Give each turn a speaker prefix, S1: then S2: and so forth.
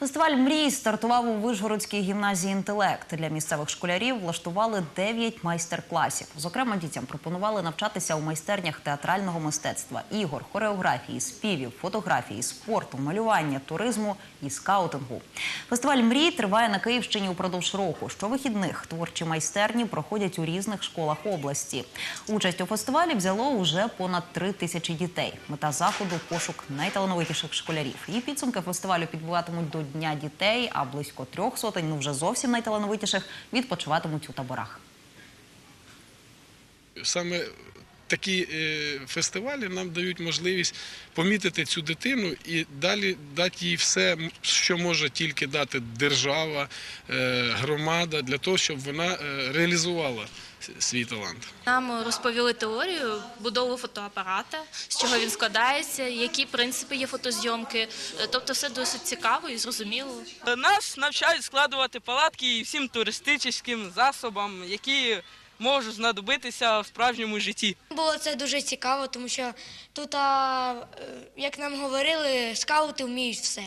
S1: Фестиваль мрій стартував у Вишгородській гімназії інтелект. Для місцевих школярів влаштували 9 майстер-класів. Зокрема, дітям пропонували навчатися у майстернях театрального мистецтва, ігор, хореографії, співів, фотографії, спорту, малювання, туризму і скаутингу. Фестиваль мрій триває на Київщині упродовж року. Щовихідних творчі майстерні проходять у різних школах області. Участь у фестивалі взяло уже понад три тисячі дітей. Мета заходу пошук найталановитіших школярів. І підсумки фестивалю підбиватимуть до Дня дітей, а близько трьох сотень, ну вже зовсім найталановитіших, відпочиватимуть у таборах.
S2: Саме такі е, фестивалі нам дають можливість помітити цю дитину і далі дати їй все, що може тільки дати держава, е, громада, для того, щоб вона е, реалізувала свій талант.
S3: Нам розповіли теорію будови фотоапарата, з чого він складається, які принципи є фотозйомки. Тобто все досить цікаво і зрозуміло.
S4: Нас навчають складувати палатки і всім туристичним засобам, які можуть знадобитися в справжньому житті.
S5: Було це дуже цікаво, тому що тут, е, як нам говорили, скаути вміють все.